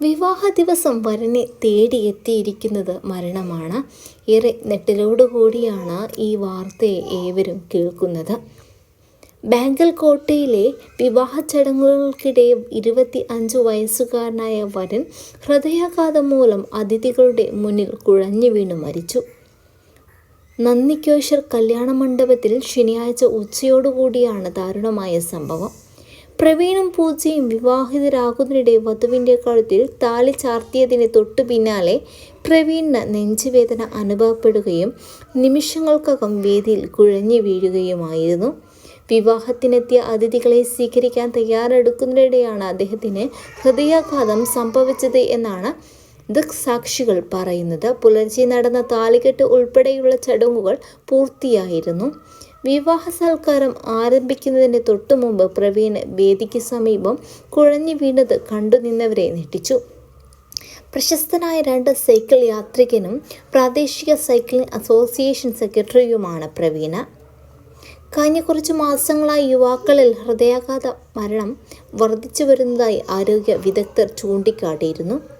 വിവാഹ ദിവസം വരനെ തേടിയെത്തിയിരിക്കുന്നത് മരണമാണ്. ഏറെ നെട്ടിലോടുകൂടിയാണ് ഈ വാർത്തയെ ഏവരും കേൾക്കുന്നത്. ബാങ്കൽ കോട്ടയിലെ വിവാഹ ചടങ്ങുകൾക്കിടെ ഇരുപത്തി അഞ്ച് വയസ്സുകാരനായ വരൻ ഹൃദയാഘാതം മൂലം അതിഥികളുടെ മുന്നിൽ കുഴഞ്ഞു വീണ് മരിച്ചു. നന്ദിക്കോശർ കല്യാണ മണ്ഡപത്തിൽ ശനിയാഴ്ച ഉച്ചയോടുകൂടിയാണ് ദാരുണമായ സംഭവം. പ്രവീണും പൂജയും വിവാഹിതരാകുന്നതിനിടെ വധുവിന്റെ കഴുത്തിൽ താലി ചാർത്തിയതിന് തൊട്ടു പിന്നാലെ പ്രവീണിന് നെഞ്ചുവേദന അനുഭവപ്പെടുകയും നിമിഷങ്ങൾക്കകം വേദിയിൽ കുഴഞ്ഞു വീഴുകയുമായിരുന്നു. വിവാഹത്തിനെത്തിയ അതിഥികളെ സ്വീകരിക്കാൻ തയ്യാറെടുക്കുന്നതിനിടെയാണ് അദ്ദേഹത്തിന് ഹൃദയാഘാതം സംഭവിച്ചത് എന്നാണ് ദൃക്സാക്ഷികൾ പറയുന്നത് പുലർച്ചെ നടന്ന താലികെട്ട് ഉൾപ്പെടെയുള്ള ചടങ്ങുകൾ പൂർത്തിയായിരുന്നു. വിവാഹ സൽക്കാരം ആരംഭിക്കുന്നതിന് തൊട്ടു മുമ്പ് പ്രവീൺ വേദിക്ക് സമീപം കുഴഞ്ഞു വീണത് കണ്ടുനിന്നവരെ ഞെട്ടിച്ചു. പ്രശസ്തനായ രണ്ട് സൈക്കിൾ യാത്രികനും പ്രാദേശിക സൈക്ലിംഗ് അസോസിയേഷൻ സെക്രട്ടറിയുമാണ് പ്രവീണ. കഴിഞ്ഞ കുറച്ച് മാസങ്ങളായി യുവാക്കളിൽ ഹൃദയാഘാത മരണം വർദ്ധിച്ചു വരുന്നതായി ആരോഗ്യ വിദഗ്ധർ ചൂണ്ടിക്കാട്ടിയിരുന്നു.